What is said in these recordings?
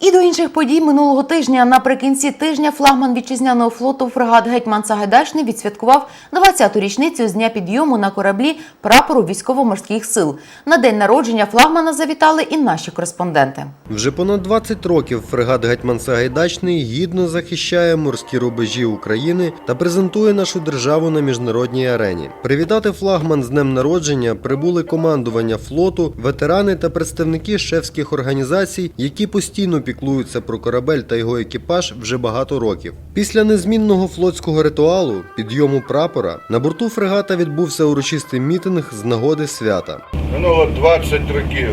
І до інших подій минулого тижня наприкінці тижня флагман вітчизняного флоту фрегат Гетьман Сагайдачний відсвяткував 20-ту річницю з дня підйому на кораблі прапору військово-морських сил. На день народження флагмана завітали і наші кореспонденти. Вже понад 20 років фрегат Гетьман Сагайдачний гідно захищає морські рубежі України та презентує нашу державу на міжнародній арені. Привітати флагман з днем народження прибули командування флоту, ветерани та представники шефських організацій, які постійно піклуються про корабель та його екіпаж вже багато років. Після незмінного флотського ритуалу підйому прапора на борту фрегата відбувся урочистий мітинг з нагоди свята. Минуло 20 років,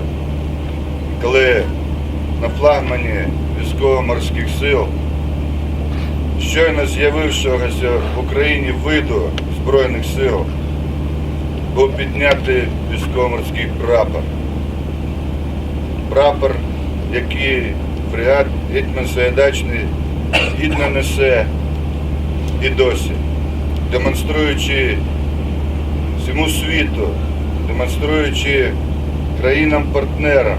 коли на флагмані військово-морських сил, щойно з'явившогося в Україні виду Збройних сил, був піднятий військово-морський прапор. Прапор, який фрегат Гетьман Сагайдачний гідно несе і досі, демонструючи всьому світу, демонструючи країнам-партнерам,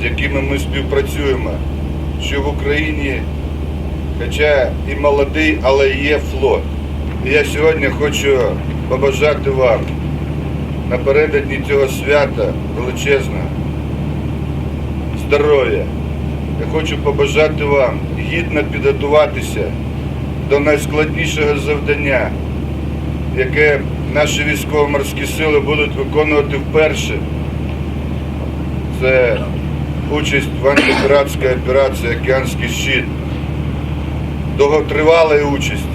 з якими ми співпрацюємо, що в Україні, хоча і молодий, але є флот. І я сьогодні хочу побажати вам напередодні цього свята величезного здоров'я. Я хочу побажати вам гідно підготуватися до найскладнішого завдання, яке наші військово-морські сили будуть виконувати вперше. Це участь в антипіратській операції Океанський щит. Довготривала участь,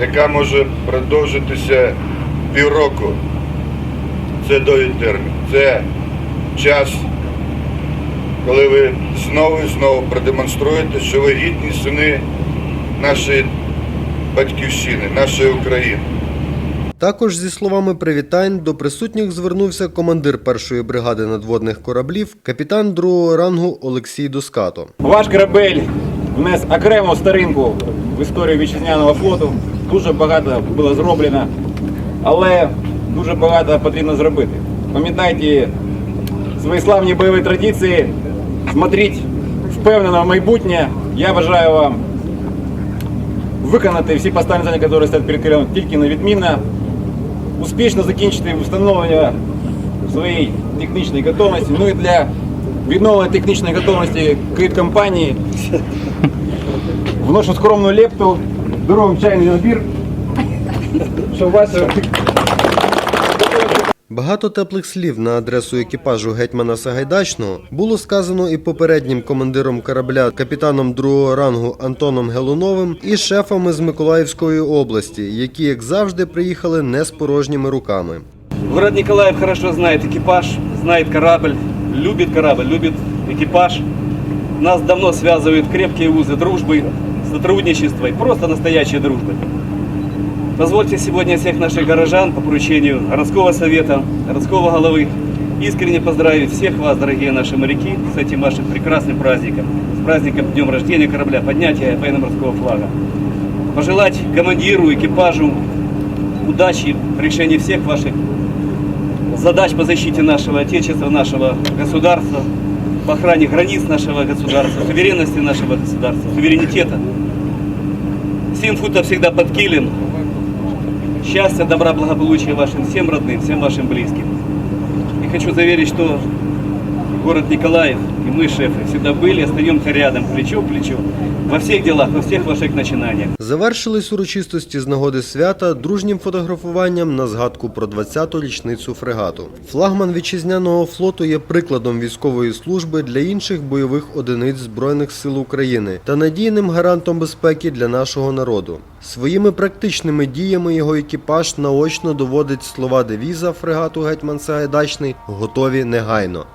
яка може продовжитися півроку. Це довгий термін. Це час, коли ви знову і знову продемонструєте, що ви гідні сини нашої батьківщини, нашої України. Також зі словами привітань до присутніх звернувся командир першої бригади надводних кораблів, капітан другого рангу Олексій Доскато. Ваш корабель внес окрему старинку в історію вітчизняного флоту. Дуже багато було зроблено, але дуже багато потрібно зробити. Пам'ятайте свої славні бойові традиції, смотріть впевнено в майбутнє. Я бажаю вам виконати всі поставлені завдання, які стоять перед корабелем, тільки на відмінно, успішно закінчити встановлення своєї технічної готовності. Ну і для відновлення технічної готовності компанії вношу скромну лепту, здоровий чайний набір, щоб ваша Багато теплих слів на адресу екіпажу гетьмана Сагайдачного було сказано і попереднім командиром корабля, капітаном другого рангу Антоном Гелуновим, і шефами з Миколаївської області, які, як завжди, приїхали не з порожніми руками. Город Николаев хорошо знает экипаж, знает корабль, любит корабль, любит экипаж. Нас давно связывают крепкие узы дружбы, сотрудничества и просто настоящей дружбы. Позвольте сегодня всех наших горожан по поручению городского совета, городского головы искренне поздравить всех вас, дорогие наши моряки, с этим вашим прекрасным праздником, с праздником Днем рождения корабля, поднятия военно-морского флага. Пожелать командиру, экипажу удачи в решении всех ваших задач по защите нашего Отечества, нашего государства, по охране границ нашего государства, суверенности нашего государства, суверенитета. Семь футов всегда под килем. Счастья, добра, благополучия вашим всем родным, всем вашим близким. И хочу заверить, что город Николаев и мы, шефы, всегда были, остаемся рядом, плечо к плечу, во всех делах, во всех ваших начинаниях. Завершились урочистості з нагоди свята дружнім фотографуванням на згадку про 20-ту річницю фрегату. Флагман вітчизняного флоту є прикладом військової служби для інших бойових одиниць Збройних сил України та надійним гарантом безпеки для нашого народу. Своїми практичними діями його екіпаж наочно доводить слова девіза фрегату Гетьман Сагайдачний готові негайно.